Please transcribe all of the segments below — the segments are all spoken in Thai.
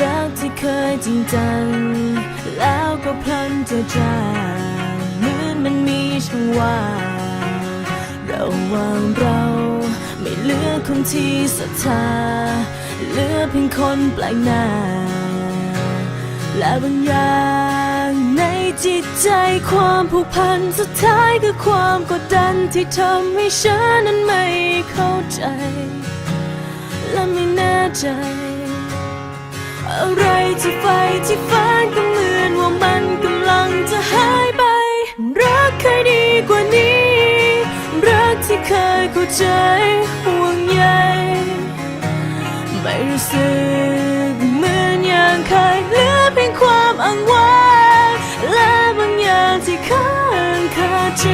รักที่เคยจริงจัง แล้วก็พลันจะจางเหมือนมันมีช่องว่างระหว่างเราไม่เหลือคนที่ศรัทธาเหลือเพียงคนแปลกหน้า และบางอย่างในจิตใจความผูกพันสุดท้ายคือความกดดันที่ทำให้ฉันนั้นไม่เข้าใจ และไม่แน่ใจ อะไรที่ไฟที่ฝันก็เหมือนว่ามันกำลังจะหายไป รักเคยดีกว่านี้ รักที่เคยเข้าใจห่วงใยไม่รู้สึกเหมือนอย่างเคยเหลือเพียงความอ้างว้างและบางอย่างที่ค้างคาใจ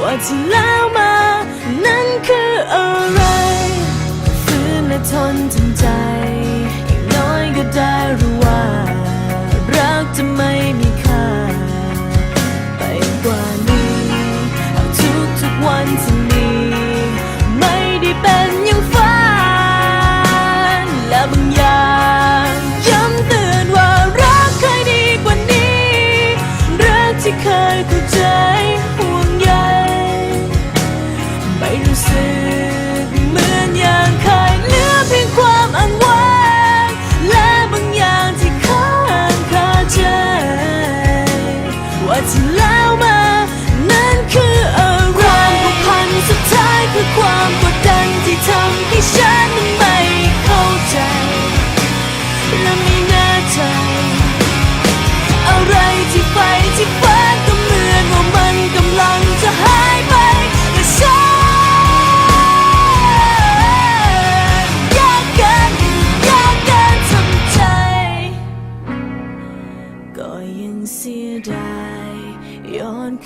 ว่าที่แล้วมา นั้นคืออะไรฝืนและทนทำ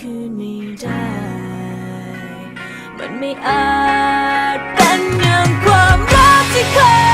คืนไม่ได้ มันไม่อาจเป็นอย่างความรักที่เคย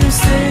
you sev